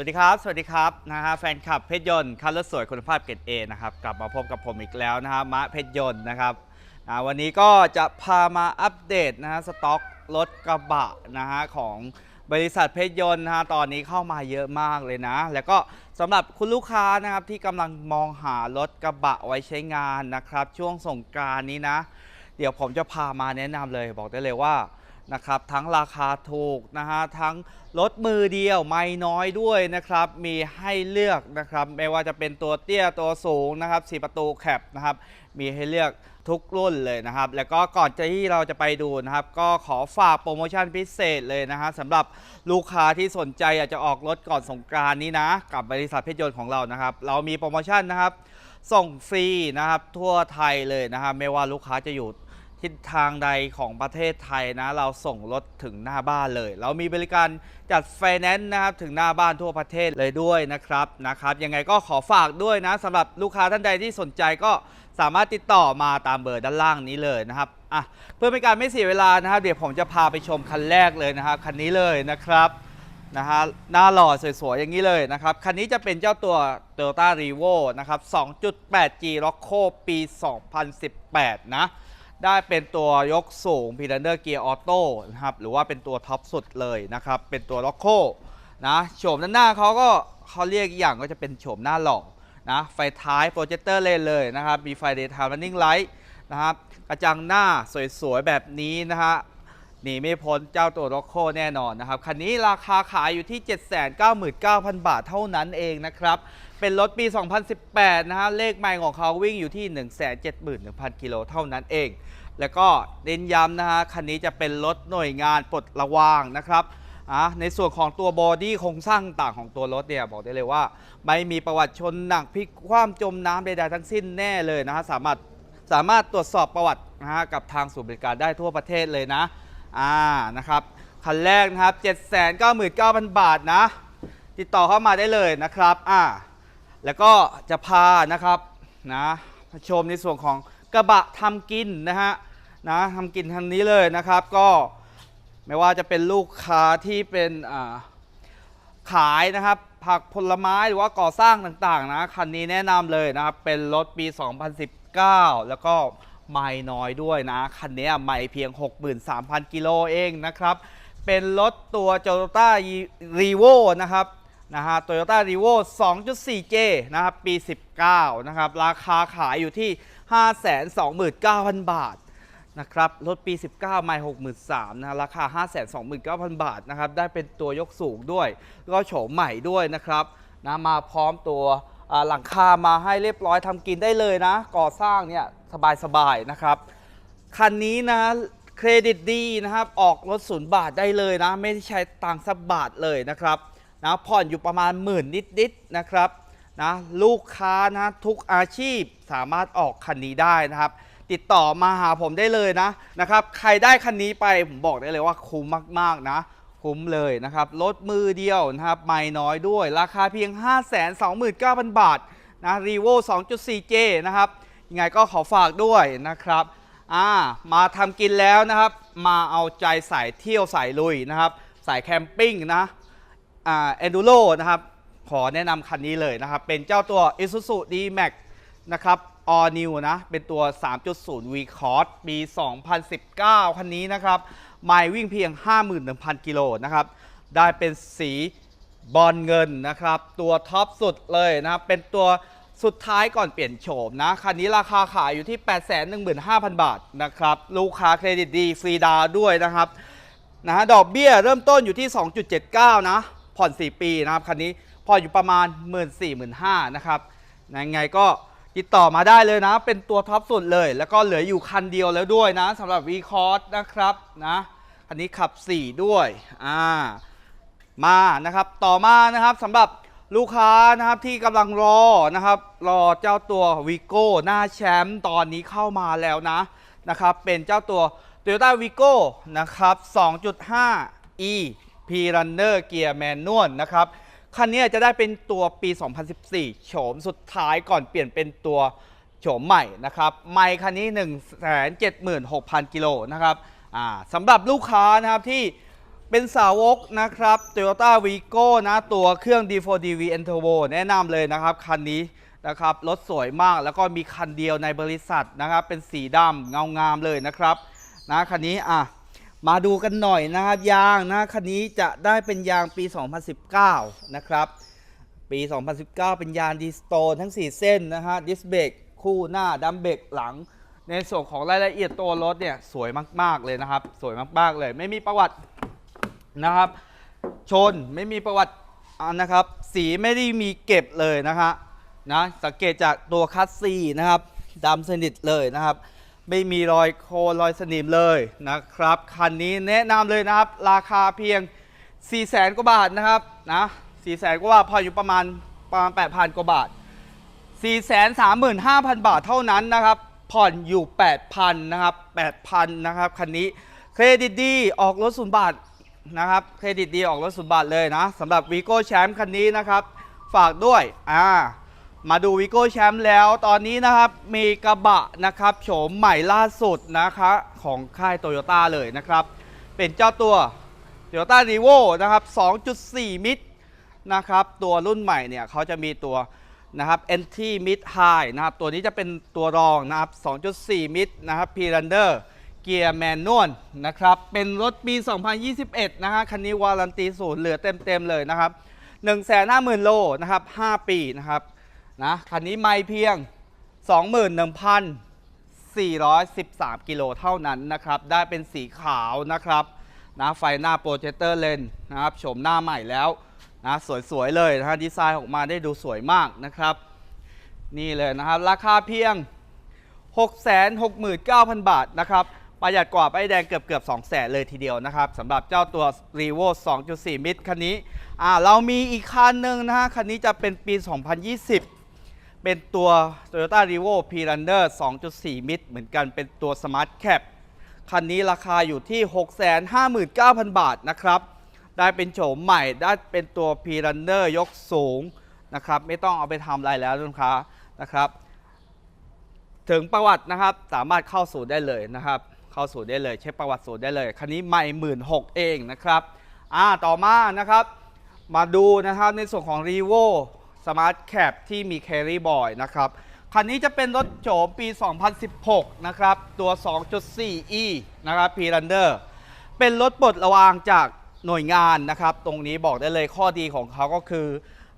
สวัสดีครับ สวัสดีครับนะฮะแฟนคลับเพชรยนต์คันรถสวยคุณภาพเกรดเอนะครับกลับมาพบกับผมอีกแล้วนะฮะมะเพชรยนต์นะครับอ่าวันนี้ก็จะพามาอัปเดตนะฮะสต็อกรถกระบะนะฮะของบริษัทเพชรยนต์นะฮะตอนนี้เข้ามาเยอะมากเลยนะ แล้วก็สำหรับคุณลูกค้านะครับที่กำลังมองหารถกระบะไว้ใช้งานนะครับ ช่วงสงกรานนี้นะ เดี๋ยวผมจะพามาแนะนำเลยบอกได้เลยว่า นะครับทั้งราคาถูกนะฮะทั้งรถมือเดียวไม่น้อยด้วยนะครับมีให้เลือกนะครับไม่ว่าจะเป็นตัวเตี้ยตัวสูงนะครับสีประตูแคปนะครับมีให้เลือกทุกรุ่นเลยนะครับ แล้วก็ก่อนจะที่เราจะไปดูนะครับ ก็ขอฝากโปรโมชั่นพิเศษเลยนะฮะสำหรับลูกค้าที่สนใจอยากจะออกรถก่อนสงกรานนี้นะ กับบริษัทเพชรยนต์ของเรานะครับ เรามีโปรโมชั่นนะครับ ส่งฟรีนะครับทั่วไทยเลยนะครับไม่ว่าลูกค้าจะอยู่ ทิศทางใดของประเทศไทยนะ เราส่งรถถึงหน้าบ้านเลย เรามีบริการจัดไฟแนนซ์นะครับ ถึงหน้าบ้านทั่วประเทศเลยด้วยนะครับนะครับ ยังไงก็ขอฝากด้วยนะสำหรับลูกค้าท่านใดที่สนใจก็สามารถติดต่อมาตามเบอร์ด้านล่างนี้เลยนะครับอะเพื่อเป็นการไม่เสียเวลานะครับเดี๋ยวผมจะพาไปชมคันแรกเลยนะครับคันนี้เลยนะครับนะฮะหน้าหล่อสวยๆ อย่างนี้เลยนะครับ คันนี้จะเป็นเจ้าตัว Toyota r e v o นะครับ 2.8G Rocco ปี 2018 นะ ได้เป็นตัวยกสูง p i l a n d e r Gear Auto นะครับหรือว่าเป็นตัวท็อปสุดเลยนะครับ เป็นตัว Rocco นะโฉมด้านหน้าเขาก็เขาเรียกอย่างก็จะเป็นโฉมหน้าหล่อนะไฟท้ายโปรเจคเตอร์เลนเลยนะครับ มีไฟ daytime running light นะครับกระจังหน้าสวยๆ แบบนี้นะฮะหนีไม่พ้นเจ้าตัว r o c c o แน่นอนนะครับ คันนี้ราคาขายอยู่ที่ 799,000 บาทเท่านั้นเองนะครับ เป็นรถปี 2018 นะฮะ เลขไมล์ของเขาวิ่งอยู่ที่ 171,000 กิโลเท่านั้นเอง แล้วก็เน้นย้ำนะฮะ คันนี้จะเป็นรถหน่วยงานปลดระวางนะครับอะในส่วนของตัวบอดี้โครงสร้างต่างของตัวรถเนี่ยบอกได้เลยว่า ไม่มีประวัติชนหนักพลิกคว่ำจมน้ำใดๆทั้งสิ้นแน่เลยนะฮะ สามารถสามารถตรวจสอบประวัตินะฮะกับทางศูนย์บริการได้ทั่วประเทศเลยนะอ่านะครับคันแรกนะครับ 799,000 บาทนะ ติดต่อเข้ามาได้เลยนะครับอ่า แล้วก็จะพานะครับนะชมในส่วนของกระบะทำกินนะฮะนะทำกินทันนี้เลยนะครับ ก็ไม่ว่าจะเป็นลูกค้าที่เป็นขายนะครับ ผักผลไม้หรือว่าก่อสร้างต่างๆนะคันนี้แนะนำเลยนะครับ เป็นรถปี 2019 แล้วก็ไม่น้อยด้วยนะ คันนี้ไม่เพียง 63,000 กิโลเองนะครับ เป็นรถตัว Toyota r e v o นะครับ นะฮะ Toyota r e v o 2.4J นะครับ ปี 19 นะครับ ราคาขายอยู่ที่ 529,000 บาทนะครับ รถปี 19 ไม่63,000นะราคา 529,000 บาทนะครับ ได้เป็นตัวยกสูงด้วย แล้วก็โฉมใหม่ด้วยนะครับนะมาพร้อมตัวหลังคามาให้เรียบร้อยทำกินได้เลยนะ ก่อสร้างเนี่ยสบายๆนะครับ คันนี้นะเครดิตดีนะครับ ออกรถศูนย์บาทได้เลยนะ ไม่ได้ใช้ตังค์สักบาทเลยนะครับ นะผ่อนอยู่ประมาณหมื่นนิดๆนะครับนะลูกค้านะทุกอาชีพสามารถออกคันนี้ได้นะครับ ติดต่อมาหาผมได้เลยนะนะครับ ใครได้คันนี้ไปผมบอกได้เลยว่าคุ้มมากๆนะ คุ้มเลยนะครับรถมือเดียวนะครับไม่น้อยด้วย ราคาเพียง 529,000 บาทนะรีโว 2.4J นะครับยังไงก็ขอฝากด้วยนะครับอ่ามาทำกินแล้วนะครับ มาเอาใจสายเที่ยวสายลุยนะครับ สายแคมปิ้งนะ เอนดูโรนะครับ ขอแนะนำคันนี้เลยนะครับ เป็นเจ้าตัว Isuzu D-Max นะครับ All New นะ เป็นตัว 3.0 V Cross ปี 2019 คันนี้นะครับไมล์วิ่งเพียง 51,000 กิโลนะครับ ได้เป็นสีบอลเงินนะครับ ตัวท็อปสุดเลยนะครับ เป็นตัวสุดท้ายก่อนเปลี่ยนโฉมนะ คันนี้ราคาขายอยู่ที่ 815,000 บาทนะครับ ลูกค้าเครดิตดี ฟรีดาวด้วยนะครับนะฮะดอกเบี้ยเริ่มต้นอยู่ที่ 2.79 นะ ผ่อน 4 ปีนะครับคันนี้ผ่อนอยู่ประมาณ 1 4 0 0 0 0นะครับยังไงก็ติดต่อมาได้เลยนะ เป็นตัวท็อปสุดเลย แล้วก็เหลืออยู่คันเดียวแล้วด้วยนะสำหรับ v c o r s นะครับนะคันนี้ขับ 4 ด้วยอ่ามานะครับต่อมานะครับสำหรับลูกค้านะครับที่กำลังรอนะครับรอเจ้าตัววีโก้หน้าแชมป์ตอนนี้เข้ามาแล้วนะนะครับเป็นเจ้าตัว Toyota Vigo นะครับ P Runner Gear Manual นะครับ คันนี้จะได้เป็นตัวปี 2014 โฉมสุดท้ายก่อนเปลี่ยนเป็นตัวโฉมใหม่นะครับ ไมค์คันนี้ 176,000 กิโลนะครับอ่าสำหรับลูกค้านะครับที่เป็นสาวกนะครับ Toyota Vigo นะ ตัวเครื่อง D4DV e n t e r v o แนะนำเลยนะครับ คันนี้นะครับ รถสวยมากแล้วก็มีคันเดียวในบริษัทนะครับ เป็นสีดำเงางามเลยนะครับ นะคันนี้อะ มาดูกันหน่อยนะครับยางนะคันนี้จะได้เป็นยางปี 2019 นะครับ ปี 2019 เป็นยางดีสโตนทั้ง 4 เส้นนะฮะดิสเบรกคู่หน้าดัมเบรกหลัง ในส่วนของรายละเอียดตัวรถเนี่ยสวยมาก ๆ เลยนะครับ สวยมาก ๆ เลย ไม่มีประวัตินะครับ ชนไม่มีประวัตินะครับ สีไม่ได้มีเก็บเลยนะฮะนะสังเกตจากตัวคัสซีนะครับดำสนิทเลยนะครับ ไม่มีรอยโคลรอยสนิมเลยนะครับ คันนี้แนะนำเลยนะครับ ราคาเพียง 4 0 0แสนกว่าบาทนะครับนะ4แสนกว่าบาทพออยู่ประมาณประมาณ 8,000 กว่าบาท 435,000 บาทเท่านั้นนะครับ ผ่อนอยู่ 8,000 นะครับ 8,000 นะครับ คันนี้เครดิตดีออกรถศูนย์บาทนะครับ เครดิตดีออกรถศูนย์บาทเลยนะสำหรับวีโก้แชมป์คันนี้นะครับ ฝากด้วย อ่า มาดูวีโก้แชมป์แล้วตอนนี้นะครับมีกระบะนะครับโฉมใหม่ล่าสุดนะคะของค่ายโตโยต้าเลยนะครับ เป็นเจ้าตัว Toyota r e v o นะครับ 2.4 มิตรนะครับ ตัวรุ่นใหม่เนี่ยเขาจะมีตัวนะครับ Entry Mid High นะครับ ตัวนี้จะเป็นตัวรองนะครับ 2.4 มิตรนะครับ p r u n d e r เกียร์แมนนวลนะครับ เป็นรถปี 2021 นะฮะคันนี้วารันตีศูนย์เหลือเต็มๆเลยนะครับ 150,000 โลนะครับ 5 ปีนะครับ นะคันนี้ไม่เพียง 21,413 กิโลเท่านั้นนะครับ ได้เป็นสีขาวนะครับนะไฟหน้าโปรเจคเตอร์เลนนะครับโฉมหน้าใหม่แล้วนะสวยๆเลยนะฮะดีไซน์ออกมาได้ดูสวยมากนะครับ นี่เลยนะครับ ราคาเพียง 669,000 บาทนะครับ ประหยัดกว่าป้ายแดงเกือบเกือบ2 0 0 0 0เลยทีเดียวนะครับสำหรับเจ้าตัว r e v o 2.4 มิตรคันนี้อ่าเรามีอีกคันหนึ่งนะฮะคันนี้จะเป็นปี 2020 เป็นตัว Toyota r e v o p r u n d e r 2.4 มิตรเหมือนกันเป็นตัว Smart Cap คันนี้ราคาอยู่ที่ 659,000 บาทนะครับ ได้เป็นโฉมใหม่ได้เป็นตัวพีรันเนอร์ยกสูงนะครับ ไม่ต้องเอาไปทำอะไรแล้วลูกค้านะครับ ถึงประวัตินะครับสามารถเข้าสู่ได้เลยนะครับ เข้าสู่ได้เลย เช็คประวัติสู่ได้เลย คันนี้ใหม่หมื่นหกเองนะครับอ่าต่อมานะครับ มาดูนะครับในส่วนของ r e v o Smart Cap ที่มี Carry Boy นะครับคันนี้จะเป็นรถโฉมปี 2016 นะครับ ตัว 2.4e นะครับ p r u n d e r เป็นรถปลดระวางจากหน่วยงานนะครับ ตรงนี้บอกได้เลยข้อดีของเขาก็คือ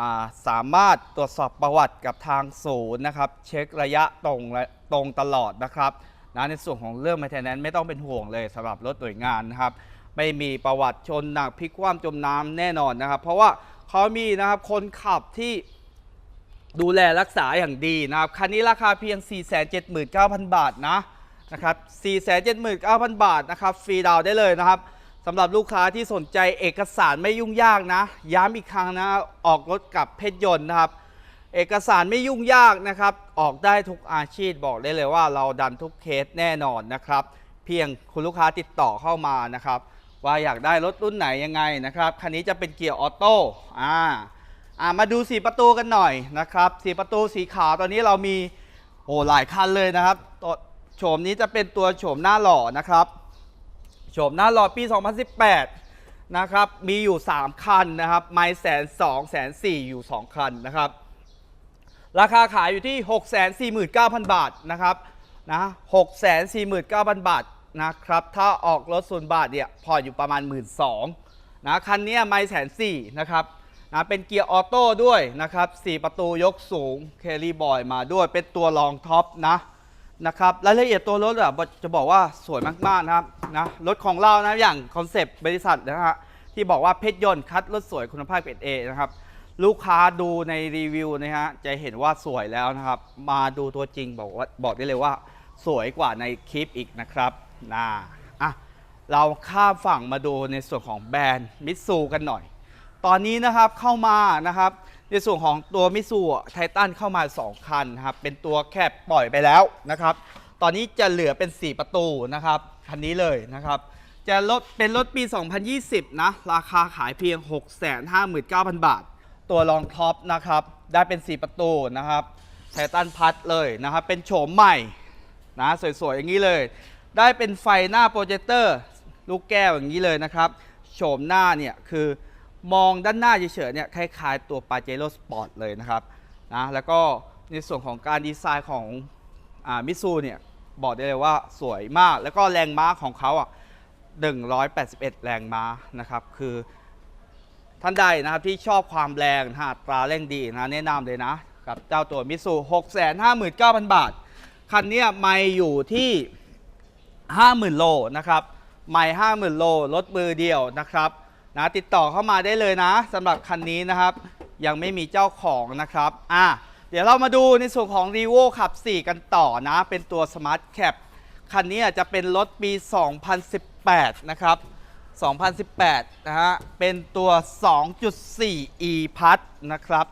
อสามารถตรวจสอบประวัติกับทางศูนย์นะครับ เช็คระยะตรงตรงตลอดนะครับนะในส่วนของเรื่อง maintenance ไม่ต้องเป็นห่วงเลยสำหรับรถหน่วยงานนะครับ ไม่มีประวัติชนหนักพลิกคว่ำจมน้ำแน่นอนนะครับ เพราะว่า เขามีนะครับคนขับที่ดูแลรักษาอย่างดีนะครับ คันนี้ราคาเพียง 479,000 บาทนะนะครับ479,000 บาทนะครับฟรีดาวได้เลยนะครับสำหรับลูกค้าที่สนใจเอกสารไม่ยุ่งยากนะ ย้ำอีกครั้งนะออกรถกับเพชรยนต์นะครับ เอกสารไม่ยุ่งยากนะครับ ออกได้ทุกอาชีพบอกได้เลยว่าเราดันทุกเคสแน่นอนนะครับ เพียงคุณลูกค้าติดต่อเข้ามานะครับ ว่าอยากได้รถรุ่นไหนยังไงนะครับ คันนี้จะเป็นเกียร์ออโต้อ่าอ่ามาดูสีประตูกันหน่อยนะครับสีประตูสีขาวตอนนี้เรามีโอ้หลายคันเลยนะครับตัวโฉมนี้จะเป็นตัวโฉมหน้าหล่อนะครับโฉมหน้าหล่อปี 2018 นะครับ มีอยู่ 3 คันนะครับ ไม่แสนสองแสนสี่อยู่ 2 คันนะครับ ราคาขายอยู่ที่ 649,000 บาทนะครับนะ649,000 บาท นะครับ ถ้าออกรถส่วนย์บาทเนี่ยพอนอยู่ประมาณ 1 2ื่นนะคันนี้ไม่แสนสี่นะครับนะเป็นเกียร์ออโต้ด้วยนะครับ4ประตูยกสูงเคลลี่บอยมาด้วยเป็นตัวรองท็อปนะนะครับรายละเอียดตัวรถแบบจะบอกว่าสวยมากๆนะครับนะรถของเรานะอย่างคอนเซปต์บริษัทนะฮะที่บอกว่าเพชรยนต์คัดรถสวยคุณภาพเกรดเอนะครับลูกค้าดูในรีวิวนะฮะจะเห็นว่าสวยแล้วนะครับ มาดูตัวจริงบอกว่าบอกได้เลยว่า สวยกว่าในคลิปอีกนะครับ นะอะเราข้ามฝั่งมาดูในส่วนของแบรนด์มิตซูกันหน่อย ตอนนี้นะครับเข้ามานะครับ ในส่วนของตัวมิซูไททันเข้ามา 2 คันครับเป็นตัวแคบปล่อยไปแล้วนะครับ ตอนนี้จะเหลือเป็น 4 ประตูนะครับคันนี้เลยนะครับ จะลดเป็นรถปี 2020 นะ ราคาขายเพียง 659,000 บาท ตัวรองท็อปนะครับ ได้เป็น 4 ประตูนะครับไททันพัดเลยนะครับ เป็นโฉมใหม่นะสวยๆอย่างนี้เลย ได้เป็นไฟหน้าโปรเจคเตอร์ลูกแก้วอย่างนี้เลยนะครับ โฉมหน้าเนี่ยคือมองด้านหน้าเฉยๆเนี่ยคล้ายๆตัว Pajero Sport เลยนะครับนะแล้วก็ในส่วนของการดีไซน์ของมิซูเนี่ยบอกได้เลยว่าสวยมาก แล้วก็แรงม้าของเขาอะ181 แรงม้านะครับ คือท่านใดนะครับที่ชอบความแรงนะฮะอัตราเร่งดีนะแนะนำเลยนะ กับเจ้าตัวมิสู659,000 บาท คันเนี้ยไม่อยู่ที่ 50,000 โลนะครับไม่50,000โลรถมือเดียวนะครับนะติดต่อเข้ามาได้เลยนะสำหรับคันนี้นะครับ ยังไม่มีเจ้าของนะครับอะเดี๋ยวเรามาดูในส่วนของ r e v o ขับ 4 กันต่อนะ เป็นตัว Smart Cap คันนี้จะเป็นรถปี 2018 นะครับ 2018 นะฮะ เป็นตัว 2.4 e p a s นะครับ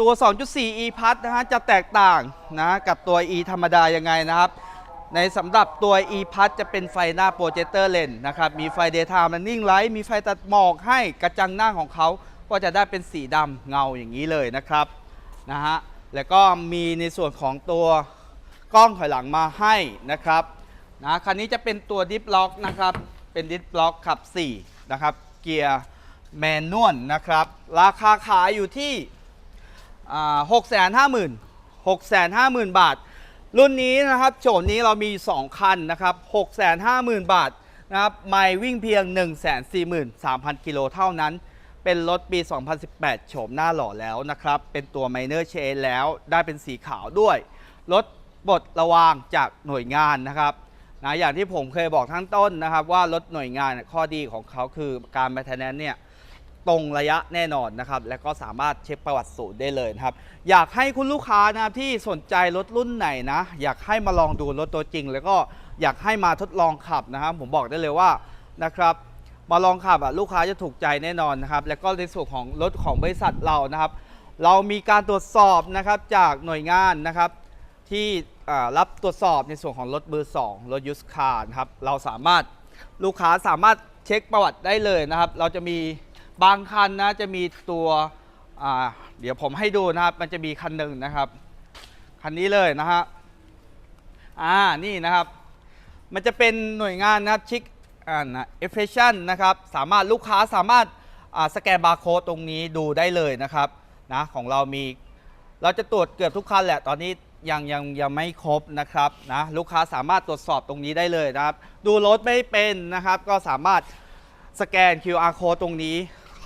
ตัว 2.4 e p a s นะฮะ จะแตกต่างนะ กับตัว e ธรรมดายังไงนะครับ ในสำหรับตัว e p a s จะเป็นไฟหน้าโปรเจคเตอร์เลนนะครับ มีไฟ daytime running light มีไฟตัดหมอกให้กระจังหน้าของเขาก็จะได้เป็นสีดำเงาอย่างนี้เลยนะครับนะฮะแล้วก็มีในส่วนของตัวกล้องถอยหลังมาให้นะครับนะคันนี้จะเป็นตัวดิฟล็อกนะครับ เป็นดิฟล็อกขับ 4 นะครับ เกียร์แมนนวลนะครับ ราคาขายอยู่ที่หกแสนห้าหมื่นหกแสนห้าหมื่นบาท รุ่นนี้นะครับโฉมนี้เรามี 2 คันนะครับ6 5 0 0 0 0 บาทนะครับไม่วิ่งเพียง 1 4 3 0 0 0 กิโลเท่านั้น เป็นรถปี 2018 โฉมหน้าหล่อแล้วนะครับ เป็นตัว Minor Change แล้วได้เป็นสีขาวด้วย รถบดระวางจากหน่วยงานนะครับนะอย่างที่ผมเคยบอกทั้งต้นนะครับ ว่ารถหน่วยงานข้อดีของเขาคือการ m ม i n t e n a n c e เนี่ย ตรงระยะแน่นอนนะครับ และก็สามารถเช็คประวัติศูนย์ได้เลยนะครับ อยากให้คุณลูกค้านะครับที่สนใจรถรุ่นไหนนะ อยากให้มาลองดูรถตัวจริง แล้วก็อยากให้มาทดลองขับนะครับ ผมบอกได้เลยว่านะครับมาลองขับอะลูกค้าจะถูกใจแน่นอนนะครับ แล้วก็ในส่วนของรถของบริษัทเรานะครับ เรามีการตรวจสอบนะครับจากหน่วยงานนะครับ ที่รับตรวจสอบในส่วนของรถมือ2รถยูสคาร์นะครับเราสามารถลูกค้าสามารถเช็คประวัติได้เลยนะครับ เราจะมี บางคันนะจะมีตัวเดี๋ยวผมให้ดูนะครับมันจะมีคันหนึ่งนะครับ คันนี้เลยนะฮะอ่านี่นะครับ มันจะเป็นหน่วยงานนะครับชิคอ่านะเอฟเฟชั่นนะครับสามารถลูกค้าสามารถอ่าสแกนบาร์โค้ดตรงนี้ดูได้เลยนะครับนะของเรามีเราจะตรวจเกือบทุกคันแหละตอนนี้ยังยังยังไม่ครบนะครับนะลูกค้าสามารถตรวจสอบตรงนี้ได้เลยนะครับ ดูรถไม่เป็นนะครับ ก็สามารถสแกน QR code ตรงนี้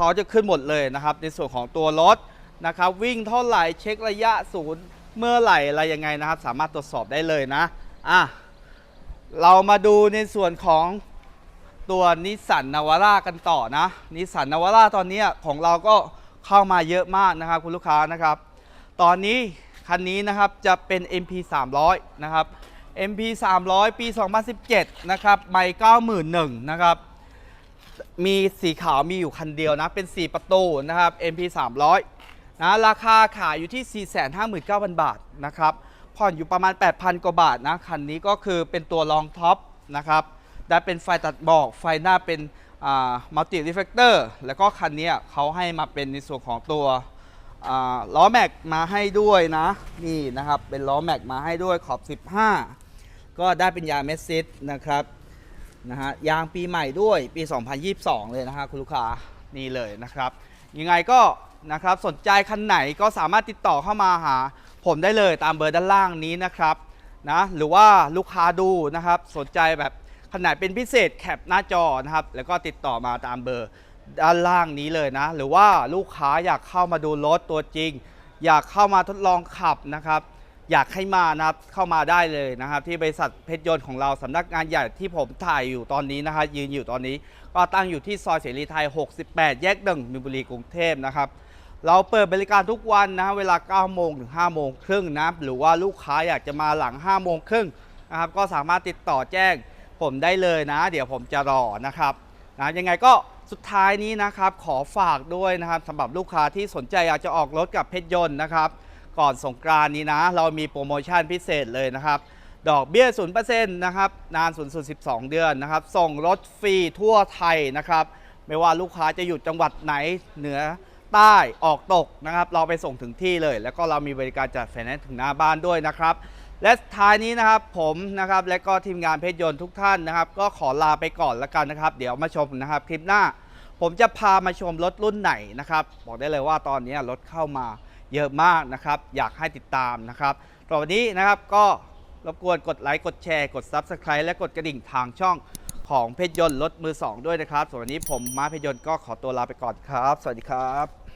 เขาจะขึ้นหมดเลยนะครับ ในส่วนของตัวรถนะครับวิ่งเท่าไหร่เช็คระยะศูนย์เมื่อไหร่อะไรยังไงนะครับ สามารถตรวจสอบได้เลยนะอะเรามาดูในส่วนของตัวนิสสันนาวาร่ากันต่อนะนิสสันนาวาร่าตอนนี้ของเราก็เข้ามาเยอะมากนะครับคุณลูกค้านะครับ ตอนนี้คันนี้นะครับจะเป็น MP 300นะครับ MP 300 ปี 2017 นะครับ ไม่91,000นะครับ มีสีขาวมีอยู่คันเดียวนะ เป็น 4 ประตูนะครับ MP 300นะราคาขายอยู่ที่ 459,000 บาทนะครับ ผ่อนอยู่ประมาณ 8,000 กว่าบาทนะ คันนี้ก็คือเป็นตัวรองท็อปนะครับ ได้เป็นไฟตัดหมอกไฟหน้าเป็นมัลติรีเฟกเตอร์แล้วก็คันนี้เขาให้มาเป็นในส่วนของตัวล้อแม็กมาให้ด้วยนะ นี่นะครับ เป็นล้อแม็กมาให้ด้วยขอบ 15 ก็ได้เป็นยางเมสซิสนะครับ นะฮะยางปีใหม่ด้วยปี 2022 เลยนะฮะคุณลูกค้านี่เลยนะครับยังไงก็นะครับสนใจคันไหนก็สามารถติดต่อเข้ามาหา ผมได้เลยตามเบอร์ด้านล่างนี้นะครับนะหรือว่าลูกค้าดูนะครับสนใจแบบขนาดเป็นพิเศษแคปหน้าจอนะครับ แล้วก็ติดต่อมาตามเบอร์ด้านล่างนี้เลยนะ หรือว่าลูกค้าอยากเข้ามาดูรถตัวจริง อยากเข้ามาทดลองขับนะครับ อยากให้มานะครับเข้ามาได้เลยนะครับ ที่บริษัทเพชรยนต์ของเราสำนักงานใหญ่ที่ผมถ่ายอยู่ตอนนี้นะครับยืนอยู่ตอนนี้ ก็ตั้งอยู่ที่ซอยเสรีไทย 68 แยกหนึ่งมินบุรีกรุงเทพนะครับเราเปิดบริการทุกวันนะเวลา 9 โมงถึง 5 โมงครึ่งนะหรือว่าลูกค้าอยากจะมาหลัง 5 โมงครึ่งนะครับก็สามารถติดต่อแจ้งผมได้เลยนะ เดี๋ยวผมจะรอนะครับนะยังไงก็สุดท้ายนี้นะครับขอฝากด้วยนะครับสำหรับลูกค้าที่สนใจอยากจะออกรถกับเพชรยนต์นะครับ ก่อนสงกรานนี้นะ เรามีโปรโมชั่นพิเศษเลยนะครับ ดอกเบี้ย 0%นะครับนานสูงสุด12 เดือนนะครับ ส่งรถฟรีทั่วไทยนะครับ ไม่ว่าลูกค้าจะอยู่จังหวัดไหนเหนือใต้ออกตกนะครับ เราไปส่งถึงที่เลย แล้วก็เรามีบริการจัดไฟแนนซ์ถึงหน้าบ้านด้วยนะครับ และท้ายนี้นะครับผมนะครับและก็ทีมงานเพชรยนต์ทุกท่านนะครับ ก็ขอลาไปก่อนแล้วกันนะครับ เดี๋ยวมาชมนะครับคลิปหน้า ผมจะพามาชมรถรุ่นไหนนะครับ บอกได้เลยว่าตอนนี้รถเข้ามา เยอะมากนะครับ อยากให้ติดตามนะครับตอนนี้นะครับก็รบกวนกดไลค์กดแชร์กด Subscribe และกดกระดิ่งทางช่องของเพชรยนต์รถมือ 2 ด้วยนะครับส่วนวันนี้ผมมาเพชรยนต์ก็ขอตัวลาไปก่อนครับ สวัสดีครับ